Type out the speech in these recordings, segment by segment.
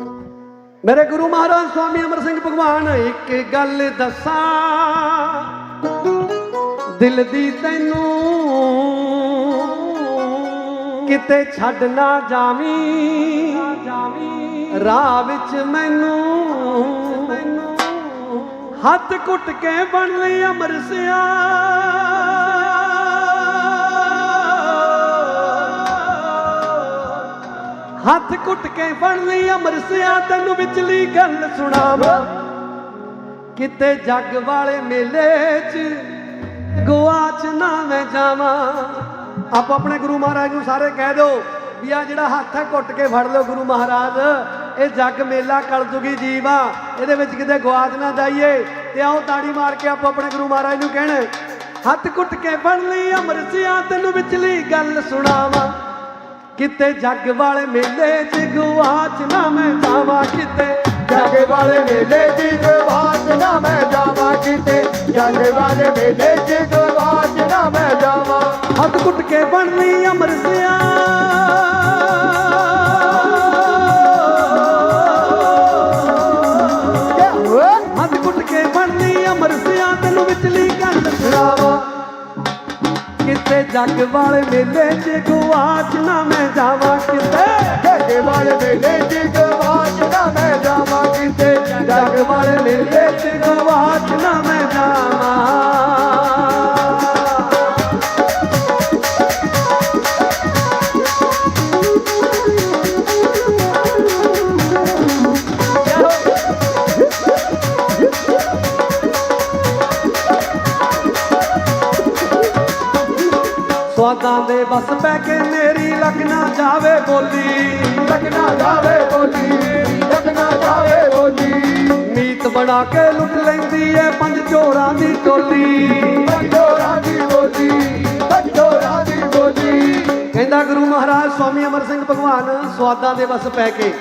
ਮੇਰੇ ਗੁਰੂ ਮਹਾਰਾਜ ਸਵਾਮੀ ਅਮਰ ਸਿੰਘ ਭਗਵਾਨ, ਇੱਕ ਗੱਲ ਦੱਸਾਂ। ਦਿਲ ਦੀ ਤੈਨੂੰ ਕਿਤੇ ਛੱਡ ਨਾ ਜਾਵੀਂ। ਰਾਹ ਵਿੱਚ ਮੈਨੂੰ ਹੱਥ ਘੁੱਟ ਕੇ ਬਣ ਲਈ ਅਮਰਸਿਆ ਹੱਥ ਘੁੱਟ ਕੇ ਫੜ ਲਈ ਅਮਰਸਿਆ ਤੈਨੂੰ ਵਿਚਲੀ ਗੱਲ ਸੁਣਾਵਾਂ। ਕਿਤੇ ਜੱਗ ਵਾਲੇ ਮੇਲੇ 'ਚ ਗਵਾਚ ਨਾ ਮੈਂ ਜਾਵਾਂ। ਆਪੋ ਆਪਣੇ ਗੁਰੂ ਮਹਾਰਾਜ ਨੂੰ ਸਾਰੇ ਕਹਿ ਦਿਓ ਵੀ ਆ ਜਿਹੜਾ ਹੱਥ ਹੈ, ਘੁੱਟ ਕੇ ਫੜ ਲਿਓ ਗੁਰੂ ਮਹਾਰਾਜ। ਇਹ ਜੱਗ ਮੇਲਾ ਕਲਯੁਗੀ ਜੀਵ ਆ, ਇਹਦੇ ਵਿੱਚ ਕਿਤੇ ਗਵਾਚ ਨਾ ਜਾਈਏ। ਤੇ ਆਓ ਤਾੜੀ ਮਾਰ ਕੇ ਆਪੋ ਆਪਣੇ ਗੁਰੂ ਮਹਾਰਾਜ ਨੂੰ ਕਹਿਣਾ, ਹੱਥ ਘੁੱਟ ਕੇ ਫੜ ਲਈ ਅਮਰਸਿਆ ਤੈਨੂੰ ਵਿਚਲੀ ਗੱਲ ਸੁਣਾਵਾਂ। ਕਿਤੇ ਜੱਗ ਵਾਲੇ ਮੇਲੇ 'ਚ ਗਵਾਚ ਨਾ ਮੈਂ ਜਾਵਾਂ ਕਿਤੇ। ਜੱਗ ਵਾਲੇ ਮੇਲੇ ਦੀ ਗਵਾਚ ਨਾ ਮੈਂ ਜਾਵਾਂ ਕਿਤੇ। ਜੱਗ ਵਾਲੇ ਮੇਲੇ ਦੀ ਗਵਾਚ ਨਾ ਮੈਂ ਜਾਵਾਂ। ਹੱਥ ਕੁੱਟ ਕੇ ਬਣਨੀ ਲਈ ਅਮਰਸਿਆ ਹੱਥ ਕੁੱਟ ਕੇ ਬਣਨੀ ਲਈ ਅਮਰਸਿਆ ਤੈਨੂੰ ਵਿਚਲੀ ਗੱਲ ਸੁਣਾਵਾਂ। ਕਿਤੇ ਜੱਗ ਵਾਲੇ ਮੇਲੇ 'ਚ ਗਵਾਚ ਨਾ ਮੈਂ ਜਾਵਾਂ ਕਿਤੇ? ਜੱਗ ਵਾਲੇ ਮੇਲੇ ਦੀ ਗਵਾਚ ਮੈਂ ਜਾਵਾਂ ਕਿਤੇ? ਜੱਗ ਵਾਲੇ ਮੇਲੇ 'ਚ ਗਵਾਚ ਮੈਂ ਜਾਵਾਂ। ਸਵਾਦਾਂ ਦੇ ਬਸ ਪੈ ਕੇ ਜਾਵੇ ਬੋਲੀ, ਲੱਗਣਾ ਜਾਵੇ ਬੋਲੀ, ਲੱਗਣਾ ਜਾਵੇ ਬੋਲੀ। ਮੀਤ ਬਣਾ ਕੇ ਲੁੱਟ ਲੈਂਦੀ ਐ ਪੰਜ ਚੋਰਾਂ ਦੀ ਟੋਲੀ। ਪੰਜੋਰਾ ਦੀ ਬੋਲੀ ਪੰਜੋਰਾ ਦੀ ਬੋਲੀ ਕਹਿੰਦਾ ਗੁਰੂ ਮਹਾਰਾਜ, ਸਵਾਮੀ ਅਮਰ ਸਿੰਘ ਭਗਵਾਨ, ਸਵਾਦਾਂ ਦੇ ਬਸ ਪੈ ਕੇ।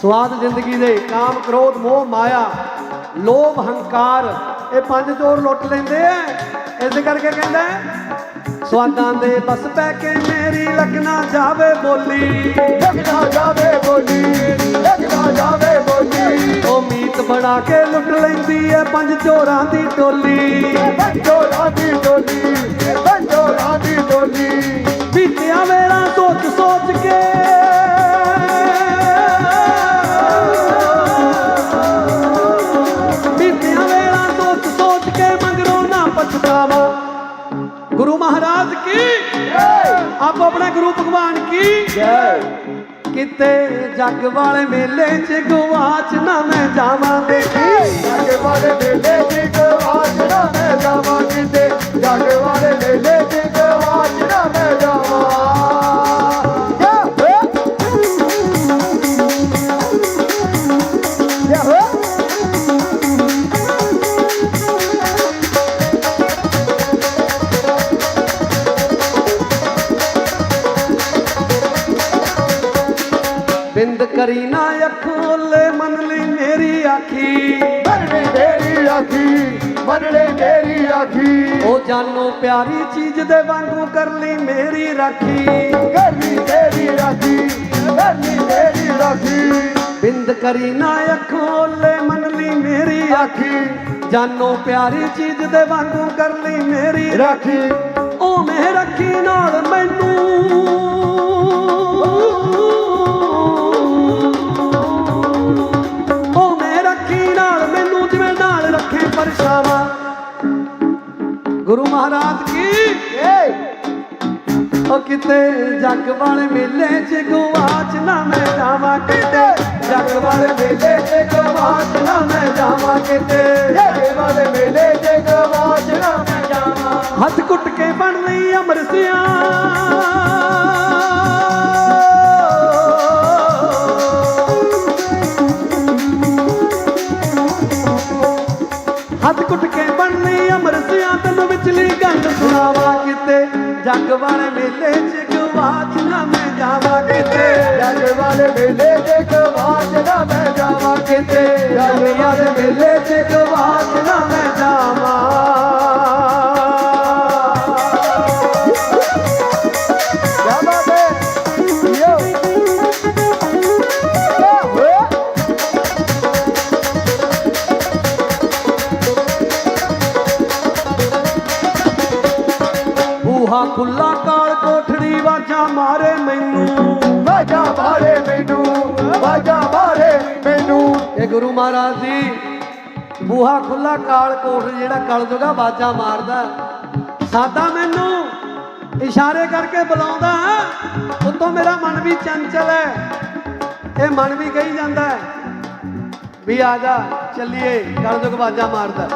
ਸਵਾਦ ਜ਼ਿੰਦਗੀ ਦੇ ਕਾਮ ਕ੍ਰੋਧ ਮੋਹ ਮਾਇਆ, ਲੋਭ ਹੰਕਾਰ, ਇਹ ਪੰਜ ਚੋਰ ਲੁੱਟ ਲੈਂਦੇ ਐ। ਇਸ ਕਰਕੇ ਕਹਿੰਦਾ ਸਵਾਦਾਂ ਦੇ ਬਸ ਪੈ ਕੇ ਮੇਰੀ ਲੱਗਣਾ ਜਾਵੇ ਬੋਲੀ। ਲੱਗਣਾ ਜਾਵੇ ਬੋਲੀ ਲੱਗਣਾ ਜਾਵੇ ਬੋਲੀ। ਉਹ ਮੀਤ ਬਣਾ ਕੇ ਲੁੱਟ ਲੈਂਦੀ ਐ ਪੰਜ ਚੋਰਾਂ ਦੀ ਟੋਲੀ। ਪੰਜੋਰਾ ਦੀ ਡੋਲੀ ਪੰਜੋਰਾ ਦੀ ਡੋਲੀ ਬੀਤਿਆ ਵੇਲਾ ਸੋਚ ਸੋਚ ਕੇ ਆਪਣੇ ਗੁਰੂ ਭਗਵਾਨ ਕੀ? ਜੈ। ਕਿਤੇ ਜੱਗ ਵਾਲੇ ਮੇਲੇ 'ਚ ਗਵਾਚ ਨਾ ਮੈਂ ਜਾਵਾਂ ਦੇਖੀ ਜੱਗ ਵਾਲੇ ਮੇਲੇ ਦੀ ਗਵਾਚ ਨਾ ਮੈਂ ਜਾਵਾਂ ਕਿਤੇ। ਜੱਗ ਵਾਲੇ ਮੇਲੇ ਦੀ ਬਿੰਦ ਕਰੀ ਨਾ ਅੱਖੋਲੇ ਮੰਨ ਲਈ ਮੇਰੀ ਆਖੀ। ਮਰਨੇ ਮੇਰੀ ਆਖੀ ਮਰਨੇ ਮੇਰੀ ਆਖੀ। ਉਹ ਜਾਨੋ ਪਿਆਰੀ ਚੀਜ਼ ਦੇ ਵਾਂਗੂ ਕਰ ਲਈ ਮੇਰੀ ਰਾਖੀ। ਕਰਨੀ ਤੇਰੀ ਰਾਖੀ ਕਰਨੀ ਤੇਰੀ ਰਾਖੀ। ਬਿੰਦ ਕਰੀ ਨਾ ਅੱਖੋਲੇ ਮੰਨ ਲਈ ਮੇਰੀ ਆਖੀ। ਜਾਨੋ ਪਿਆਰੀ ਚੀਜ਼ ਦੇ ਵਾਂਗੂ ਕਰ ਲਈ ਮੇਰੀ ਰਾਖੀ। ਉਹ ਮੈਂ ਰੱਖੀ ਨਾਲ ਮੈਨੂੰ ਗੁਰੂ ਮਹਾਰਾਜ ਕੀ? ਏ ਉਹ ਕਿਤੇ ਜੱਗ ਵਾਲੇ ਮੇਲੇ 'ਚ ਗਵਾਚ ਨਾ ਮੈਂ ਜਾਵਾਂ ਕਿਤੇ। ਜੱਗ ਵਾਲੇ ਮੇਲੇ 'ਚ ਗਵਾਚ ਨਾ ਮੈਂ ਜਾਵਾਂ ਕਿਤੇ। ਜੱਗ ਵਾਲੇ ਮੇਲੇ ਤੇ ਗਵਾਚ ਨਾ ਮੈਂ ਜਾਵਾਂ। ਹੱਥ ਕੁੱਟ ਕੇ ਬਣ ਲਈ ਅਮਰਸਿਆ ਗੱਲ ਕਿਤੇ? ਜੱਗ ਵਾਲੇ ਮੇਲੇ 'ਚ ਗਵਾਚ ਨਾ ਮੈਂ ਜਾਵਾਂ ਕਿਤੇ। ਜੱਗ ਵਾਲੇ ਮੇਲੇ ਤੇ ਗਵਾਚ ਨਾ ਮੈਂ ਜਾਵਾਂ ਕਿਤੇ। ਜੱਗ ਵਾਲੇ ਮੇਲੇ 'ਚ ਗਵਾਚ ਨਾ ਮੈਂ ਜਾਵਾਂ। ਖੁੱਲਾ ਕਾਲ ਕੋਠੜੀ ਵਾਜਾ ਮਾਰੇ ਮੈਨੂੰ। ਬਾਜਾ ਮਾਰੇ ਮੈਨੂੰ ਬਾਜਾ ਮਾਰੇ ਮੈਨੂੰ। ਇਹ ਗੁਰੂ ਮਹਾਰਾਜ ਜੀ, ਬੂਹਾ ਖੁੱਲਾ ਕਾਲ ਕੋਠ ਜਿਹੜਾ ਕਲ ਜੁਗਾ ਬਾਜਾ ਮਾਰਦਾ। ਸਾਦਾ ਮੈਨੂੰ ਇਸ਼ਾਰੇ ਕਰਕੇ ਬੁਲਾਉਂਦਾ, ਉਤੋਂ ਮੇਰਾ ਮਨ ਵੀ ਚੰਚਲ ਹੈ। ਇਹ ਮਨ ਵੀ ਕਹੀ ਜਾਂਦਾ ਹੈ ਵੀ ਆ ਜਾ, ਚੱਲੀਏ, ਕਲ ਜੁਗ ਬਾਜਾ ਮਾਰਦਾ।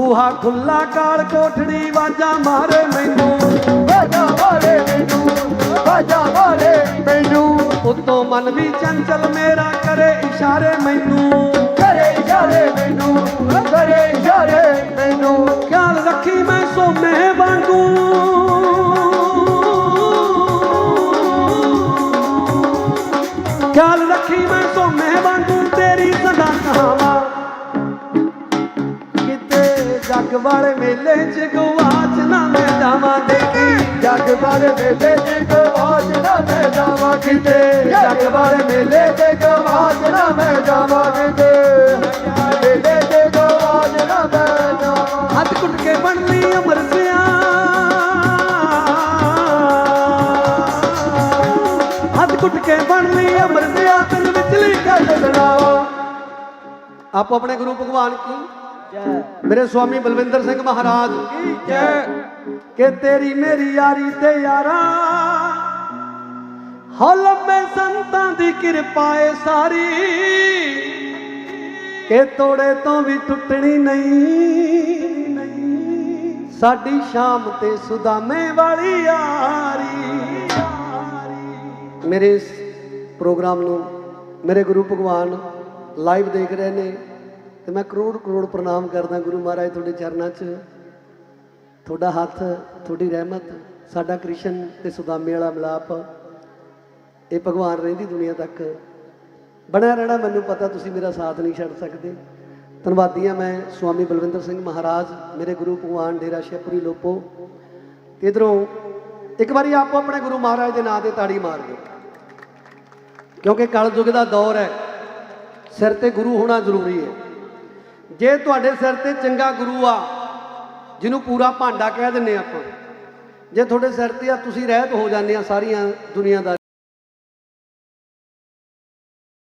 ਬੂਹਾ ਖੁੱਲਾ ਕਾਲ ਕੋਠੜੀ ਵਾਜਾ ਮਾਰੇ ਮੈਨੂੰ। ਬਾਜਾ ਮਾਰੇ ਮੈਨੂੰ ਬਾਜਾ ਮਾਰੇ ਮੈਨੂੰ। ਉਤੋਂ ਮਨ ਵੀ ਚੰਚਲ ਮੇਰਾ ਕਰੇ ਇਸ਼ਾਰੇ ਮੈਨੂੰ। ਕਰੇ ਇਸ਼ਾਰੇ ਮੈਨੂੰ, ਕਰੇ ਜੱਗ ਵਾਲੇ ਮੇਲੇ 'ਚ ਗਵਾਚ ਨਾ ਮੈਂ ਜਾਵਾਂ ਦੇਖੀ ਜੱਗ ਬਾਰੇ ਮੇਲੇ ਦੀ ਗਵਾਚ ਨਾ ਮੈਂ ਜਾਵਾਂ ਕਿਤੇ ਜੱਗ ਬਾਰੇ ਮੇਲੇ ਤੇ ਗਵਾਚ ਨਾ ਮੈਂ ਜਾਵਾਂ ਕਿਤੇ ਮੇਲੇ ਤੇ ਗਵਾਚ ਨਾ ਮੈਂ ਜਾਵਾਂ ਹੱਥ ਕੁੱਟ ਕੇ ਬਣ ਲਈ ਅਮਰ ਸਿਆ। ਹੱਥ ਕੁੱਟ ਕੇ ਬਣ ਲਈ ਅਮਰ ਸਿਆ। ਤਨ ਵਿਚਲੀ ਗੱਲ ਸੁਣਾਵਾ ਆਪੋ ਆਪਣੇ ਗੁਰੂ ਭਗਵਾਨ ਕੀ? ਮੇਰੇ ਸਵਾਮੀ ਬਲਵਿੰਦਰ ਸਿੰਘ ਮਹਾਰਾਜ, ਕੀ ਜੈ ਕਿ ਤੇਰੀ ਮੇਰੀ ਯਾਰੀ ਤੇ ਯਾਰਾ ਹਲਮੇ ਸੰਤਾਂ ਦੀ ਕਿਰਪਾ ਏ ਸਾਰੀ, ਕਿ ਤੋੜੇ ਤੋਂ ਵੀ ਟੁੱਟਣੀ ਨਹੀਂ, ਸਾਡੀ ਸ਼ਾਮ ਤੇ ਸੁਦਾਮੇ ਵਾਲੀ ਯਾਰੀ ਮੇਰੇ ਪ੍ਰੋਗਰਾਮ ਨੂੰ ਮੇਰੇ ਗੁਰੂ ਭਗਵਾਨ ਲਾਈਵ ਦੇਖ ਰਹੇ ਨੇ। ਤੇ ਮੈਂ ਕਰੋੜ ਕਰੋੜ ਪ੍ਰਣਾਮ ਕਰਦਾ ਗੁਰੂ ਮਹਾਰਾਜ ਤੁਹਾਡੇ ਚਰਨਾਂ 'ਚ। ਤੁਹਾਡਾ ਹੱਥ, ਤੁਹਾਡੀ ਰਹਿਮਤ, ਸਾਡਾ ਕ੍ਰਿਸ਼ਨ ਤੇ ਸੁਦਾਮੇ ਵਾਲਾ ਮਿਲਾਪ, ਇਹ ਭਗਵਾਨ ਰਹਿੰਦੀ ਦੁਨੀਆ ਤੱਕ। ਬਣਿਆ ਰਹਿਣਾ ਮੈਨੂੰ ਪਤਾ, ਤੁਸੀਂ ਮੇਰਾ ਸਾਥ ਨਹੀਂ ਛੱਡ ਸਕਦੇ। ਧੰਨਵਾਦੀ ਹਾਂ ਮੈਂ ਸਵਾਮੀ ਬਲਵਿੰਦਰ ਸਿੰਘ ਮਹਾਰਾਜ, ਮੇਰੇ ਗੁਰੂ ਭਗਵਾਨ ਡੇਰਾ ਸ਼ੇਪੁਰੀ ਲੋਪੋ। ਇਧਰੋਂ ਇੱਕ ਵਾਰੀ ਆਪੋ ਆਪਣੇ ਗੁਰੂ ਮਹਾਰਾਜ ਦੇ ਨਾਂ ਤੇ ਤਾੜੀ ਮਾਰ ਦਿਓ। ਕਿਉਂਕਿ ਕਲਯੁੱਗ ਦਾ ਦੌਰ ਹੈ, ਸਿਰ ਤੇ ਗੁਰੂ ਹੋਣਾ ਜ਼ਰੂਰੀ ਹੈ। ਜੇ ਤੁਹਾਡੇ ਸਿਰ ਤੇ ਚੰਗਾ ਗੁਰੂ ਆ, ਜਿਹਨੂੰ ਪੂਰਾ ਭਾਂਡਾ ਕਹਿ ਦਿੰਨੇ ਆਪਾਂ, ਜੇ ਤੁਹਾਡੇ ਸਿਰ ਤੇ ਆ, ਤੁਸੀਂ ਰਹਿਤ ਹੋ ਜਾਂਦੇ ਆ ਸਾਰੀਆਂ ਦੁਨੀਆ ਦਾ